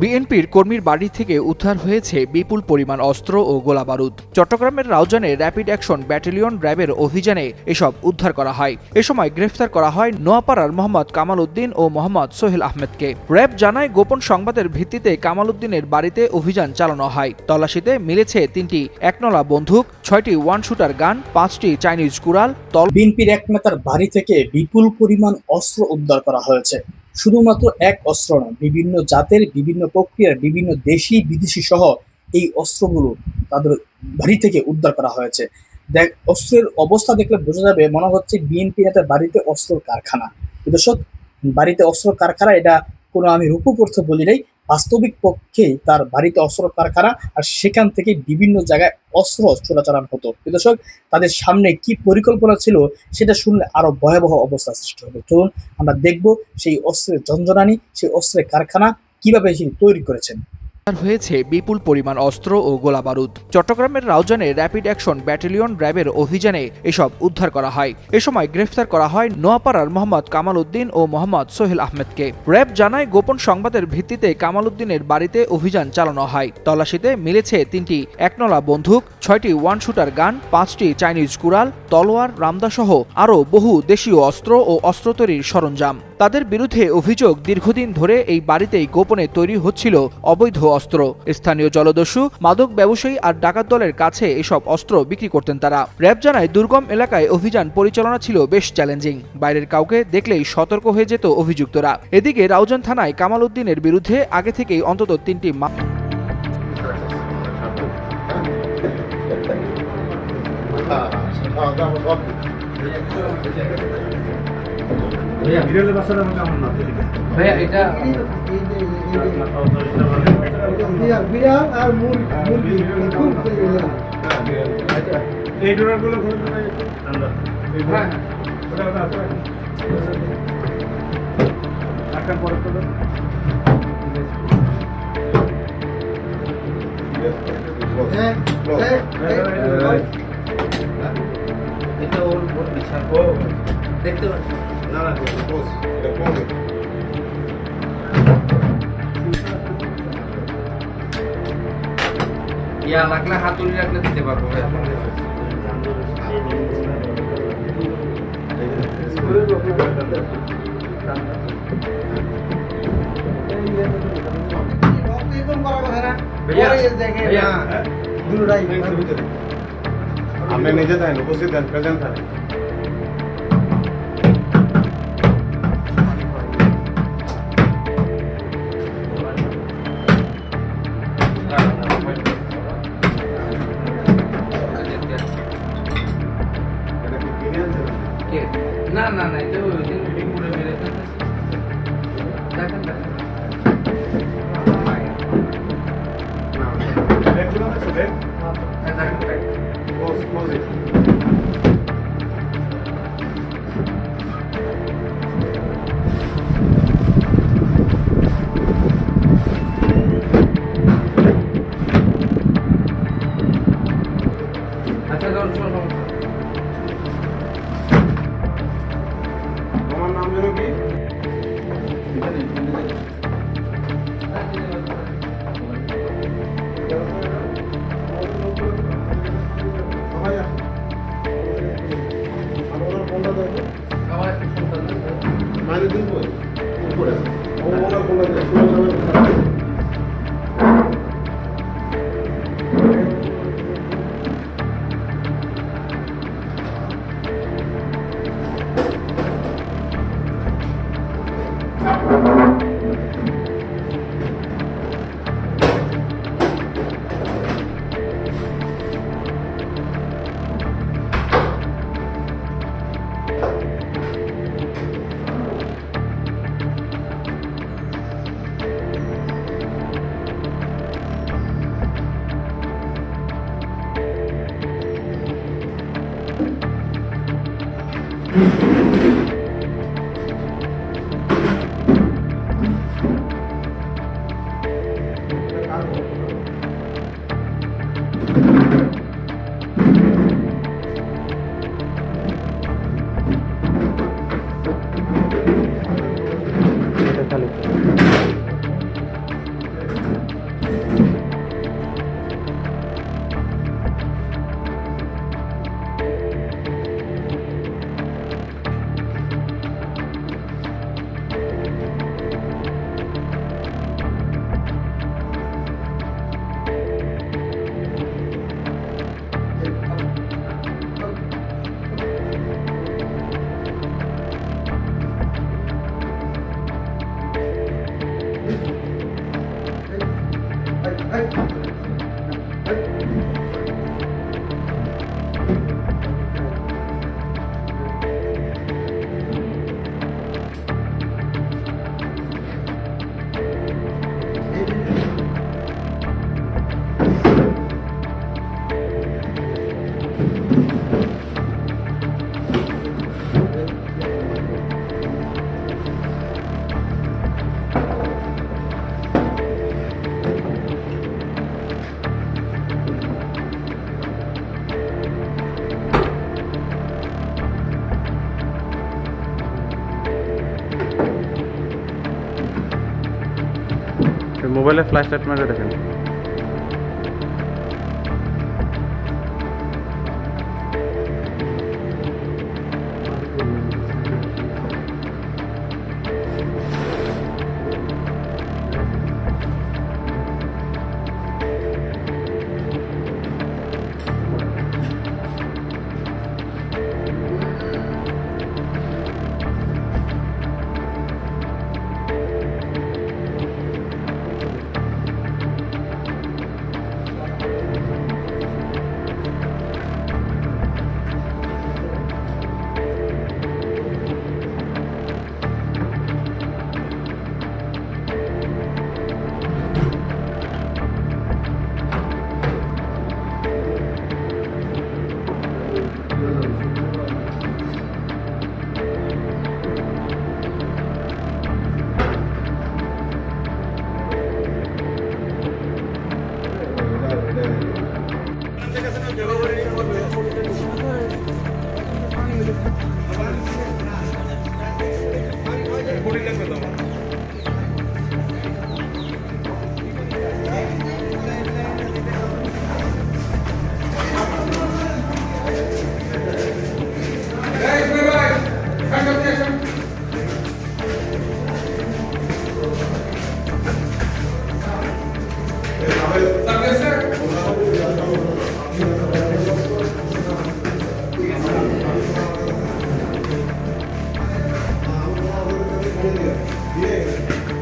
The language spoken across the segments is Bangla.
বিএনপির কর্মীর বাড়ি থেকে উদ্ধার হয়েছে বিপুল পরিমাণ অস্ত্র ও গোলাবারুদ। চট্টগ্রামের রাউজানে র্যাপিড অ্যাকশন ব্যাটালিয়ন র্যাবের অভিযানে এসব উদ্ধার করা হয়। এ সময় গ্রেফতার করা হয় নোয়াপাড়ার মোহাম্মদ কামাল উদ্দিন ও মোহাম্মদ সোহেল আহমেদকে। র্যাব জানায়, গোপন সংবাদের ভিত্তিতে কামাল উদ্দিনের বাড়িতে অভিযান চালানো হয়। তল্লাশিতে মিলেছে তিনটি একনলা বন্দুক, ছয়টি ওয়ান শুটার গান, পাঁচটি চাইনিজ কুড়াল, তল বিএনপির এক নেতার বাড়ি থেকে বিপুল পরিমাণ অস্ত্র উদ্ধার করা হয়েছে। শুধুমাত্র এক অস্ত্র নয়, বিভিন্ন জাতের, বিভিন্ন প্রক্রিয়ার, বিভিন্ন দেশি, বিদেশি সহ এই অস্ত্রগুলো তাদের বাড়ি থেকে উদ্ধার করা হয়েছে। দেখ, অস্ত্রের অবস্থা দেখলে বোঝা যাবে, মনে হচ্ছে বিএনপি নেতার বাড়িতে অস্ত্র কারখানা। দর্শক, বাড়িতে অস্ত্র কারখানা, এটা কোনো আমি রূপকর্থ বলি নাই বাস্তবিক পক্ষেই তার বাড়িতে অস্ত্র, কারখানা আর সেখান থেকে বিভিন্ন জায়গায় অস্ত্র চোরাচালান হতো। দর্শক, তাদের সামনে কি পরিকল্পনা ছিল সেটা শুনলে আরও ভয়াবহ অবস্থা সৃষ্টি হবে। চলুন আমরা দেখব সেই অস্ত্রের জঞ্জনানি সেই অস্ত্রের কারখানা কীভাবে তিনি তৈরি করেছেন। হয়েছে বিপুল পরিমাণ অস্ত্র ও গোলাবারুদ। চট্টগ্রামের রাউজানে র্যাপিড অ্যাকশন ব্যাটালিয়ন র্যাবের অভিযানে এসব উদ্ধার করা হয়। এ সময় গ্রেফতার করা হয় নোয়াপাড়ার মোহাম্মদ কামাল উদ্দিন ও মোহাম্মদ সোহেল আহমেদকে। র্যাব জানায়, গোপন সংবাদের ভিত্তিতে কামাল উদ্দিনের বাড়িতে অভিযান চালানো হয়। তল্লাশিতে মিলেছে তিনটি একনলা বন্দুক, ছয়টি ওয়ান শুটার গান, পাঁচটি চাইনিজ কুড়াল, তলোয়ার, রামদাসহ আরও বহু দেশীয় অস্ত্র ও অস্ত্র তৈরির সরঞ্জাম। তাদের বিরুদ্ধে অভিযোগ দীর্ঘদিন ধরে এই বাড়িতেই গোপনে তৈরি হচ্ছিল অবৈধ অস্ত্র। স্থানীয় জলদস্যু, মাদক ব্যবসায়ী আর ডাকাত দলের কাছে এসব অস্ত্র বিক্রি করতেন তারা। র্যাব জানায়, দুর্গম এলাকায় অভিযান পরিচালনা ছিল বেশ চ্যালেঞ্জিং। বাইরের কাউকে দেখলেই সতর্ক হয়ে যেত অভিযুক্তরা। এদিকে রাউজান থানায় কামাল উদ্দিনের বিরুদ্ধে আগে থেকেই অন্তত তিনটি ভাইয়া, এটা বিড়াল আর মুরগি এই ডোনারগুলো হ্যাঁ ওটা ওটা আছে একটা পরে তো এটা ওর ওর বিছানা ও দেখতে পাচ্ছি না না বস এটা কমে ইয়া লাগলে হাতুড়ি রাখলে দিতে পারবো ভাইয়া ভাইয়া ভাইয়া আপনি নিজে থাকেন উপস্থিত থাকেন প্রেজেন্ট থাকেন না না না এটা ওই দিন ফিরে ফেলতেছে। দেখেন দেখেন না ব্যাগ মোবাইলে ফ্ল্যাশ লাইট মারে দেখেন। Yeah.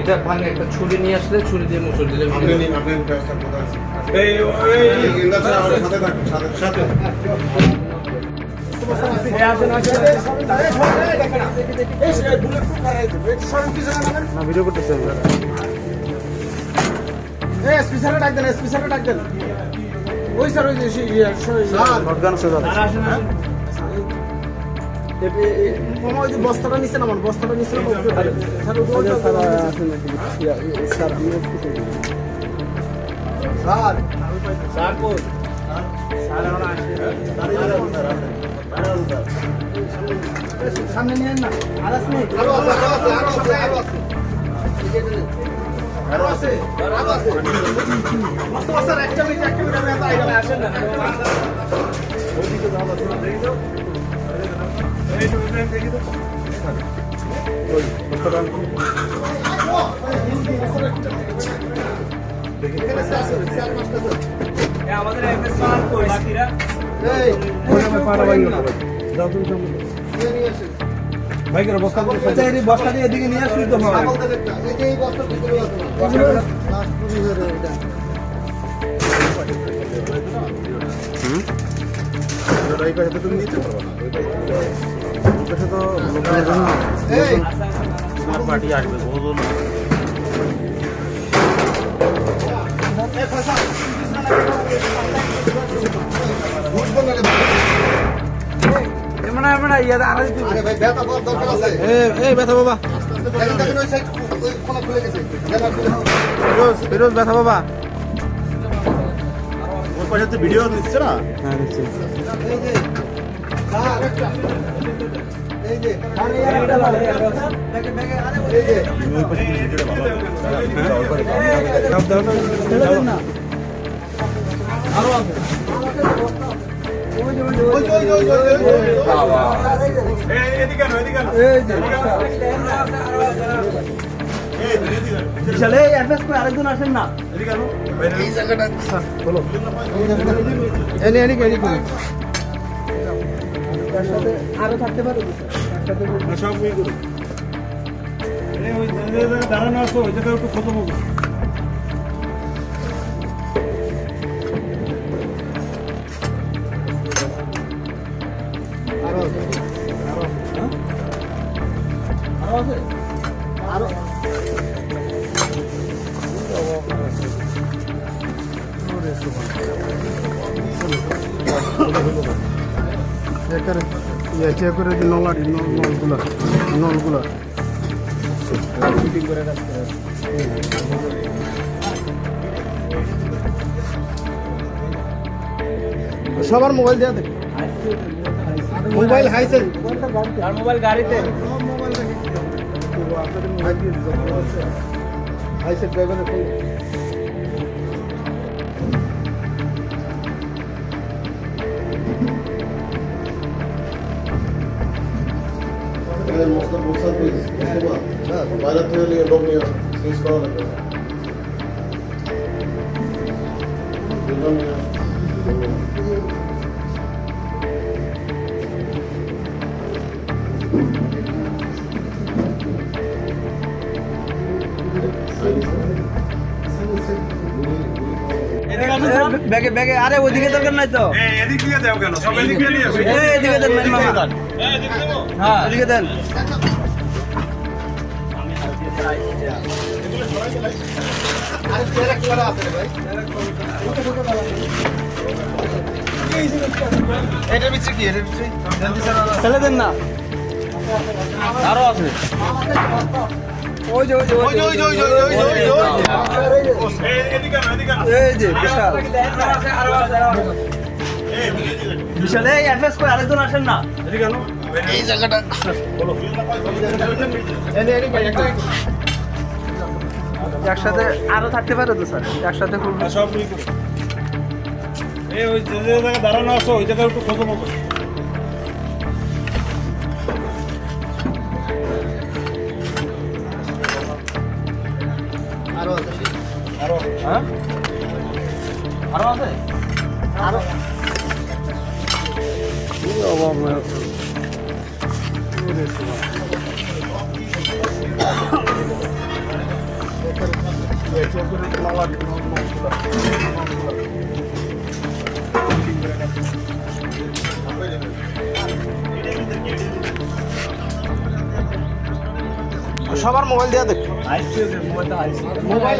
এটা ভাঙে একটা ছুরি নিয়ে আসলে ছুরি দিয়ে মুসুর দিলে আপনি নিন, আপনি ব্যবস্থা কোথায় আছে? এই, এই, ইন্দাস সাহেব, সাথে থাকুন, বস্তাটা নিচে নামান বস্তাটা নিচে স্যার স্যার একটা মিনিট একটা মিনিট আমি আসেন না আমাদের এমএস মান কই বাকিরা এই পাড়া যাও তুমি সামনে নিয়ে আসেন ভাই করে বস্তা করে আচ্ছা এই বস্তা দিয়ে এদিকে নিয়ে আসুন তো হয় এই যে এই বস্তা ভিতরে আছে বস্তা লাস্ট পুরি ধরে এটা এই পাশে তো তুমি নিতে পারবে না, পাশে তো- পার্টি আসবে বহুদূর এই ফসা এমন এমন ইয়াদা আর আরে ভাই ব্যথা পাওয়ার দরকার আছে এই ব্যথা বাবা দেখেন দেখেন ওই সাইড ওই কোনা খুলে গেছে জানা খুলে ফিরোজ ব্যথা বাবা ওই পাশে ভিডিও নিচ্ছে না হ্যাঁ নিশ্চয়ই চলে এফএস কো আরেকজন আসেন না এই জায়গাটা আরও থাকতে পারো? একসাথে সব ইয়ে আচ্ছা, করুন। ওই দাঁড়ানো আসো ওই জায়গায় খতম খোঁজ চেক করে দিন নলাটি নলগুলা নলগুলা। সবার মোবাইল দেওয়া দেখ। মোবাইল হাইছে। আর মোবাইল গাড়িতে। হাইছে ড্রাইভারের ফোন। মশলা মশলা হ্যাঁ বাইরে থেকে নিয়ে লোক নিয়ে চেঞ্জ করা লাগবে। ব্যাগে ব্যাগে আরে ওইদিকে দরকার নাই তো। এদিক দিয়ে কেন? সব এদিক নিয়ে এদিকে দেন মেন মামা। হ্যাঁ। এদিকে দেন। এটার ভিতরে কি? এটার ভিতরে ফেলে দেন না। আরও আছে। ওই যে ওই যে ওই যে ওই যে ওই যে ওই যে ওই যে ওই যে। এদিকে না এদিকে না এই যে বিশাল বিশাল এই করে আরেকজন আসেন না। এদিকে আনো। এই জায়গাটা একসাথে আরও থাকতে পারে তো স্যার? একসাথে খুব সব এই ওই যে জায়গায় দাঁড়ানো আছো ওই জায়গায় একটু খোঁজো সবার মোবাইল দিয়ে দেখ। মোবাইল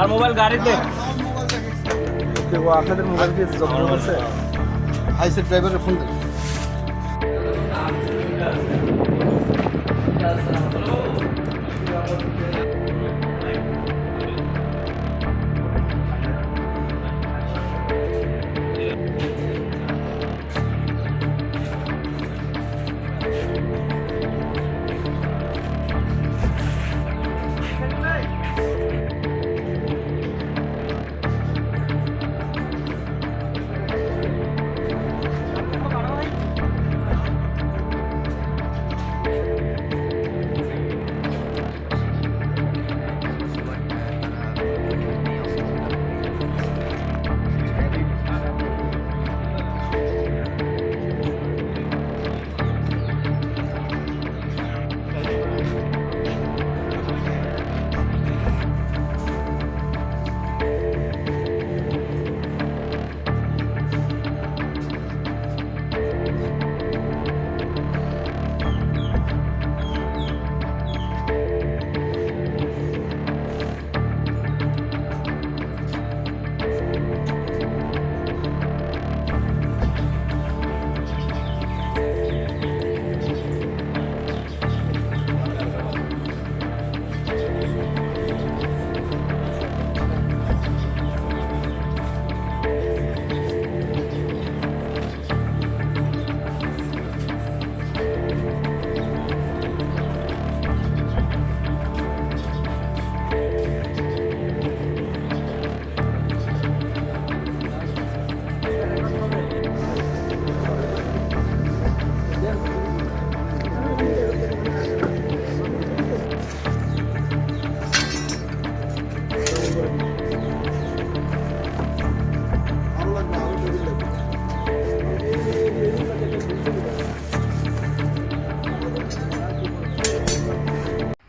আর মোবাইল গাড়িতে আপনাদের মোবাইল দিয়ে যত্ন করছে। হাইসে ড্রাইভারের ফোন দেন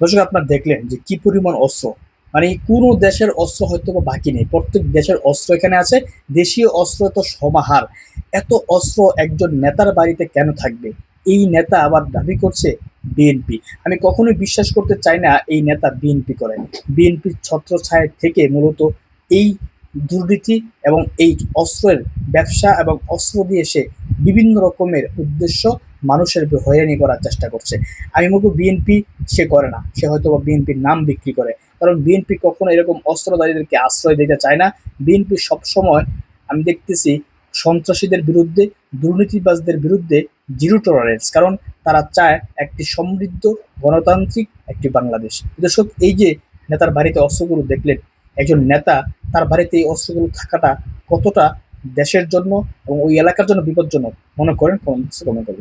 দর্শক, আপনারা দেখলেন যে কি পরিমাণ অস্ত্র। মানে কোনো দেশের অস্ত্র হয়তো বা বাকি নেই। প্রত্যেক দেশের অস্ত্র এখানে আছে। দেশীয় অস্ত্র তো সমাহার। এত অস্ত্র একজন নেতার বাড়িতে কেন থাকবে? এই নেতা আবার দাবি করছে বিএনপি। আমি কখনোই বিশ্বাস করতে চাই না এই নেতা বিএনপি করেন। বিএনপির ছত্রছায়া থেকে মূলত এই দুর্নীতি এবং এই অস্ত্রের ব্যবসা এবং অস্ত্র দিয়ে সে বিভিন্ন রকমের উদ্দেশ্য মানুষের হয়রানি করার চেষ্টা করছে। আমি মনে বিএনপি সে করে না। সে হয়তো বা বিএনপির নাম বিক্রি করে। কারণ বিএনপি কখনো এরকম অস্ত্রধারীদেরকে আশ্রয় দিতে চায় না। বিএনপি সবসময় আমি দেখতেছি সন্ত্রাসীদের বিরুদ্ধে, দুর্নীতিবাজদের বিরুদ্ধে জিরো টলারেন্স কারণ তারা চায় একটি সমৃদ্ধ, গণতান্ত্রিক একটি বাংলাদেশ। দর্শক, এই যে নেতার বাড়িতে অস্ত্রগুলো দেখলেন, একজন নেতা তার বাড়িতে এই অস্ত্রগুলো থাকাটা কতটা দেশের জন্য এবং ওই এলাকার জন্য বিপজ্জনক? মনে করেন, কমেন্ট করবেন।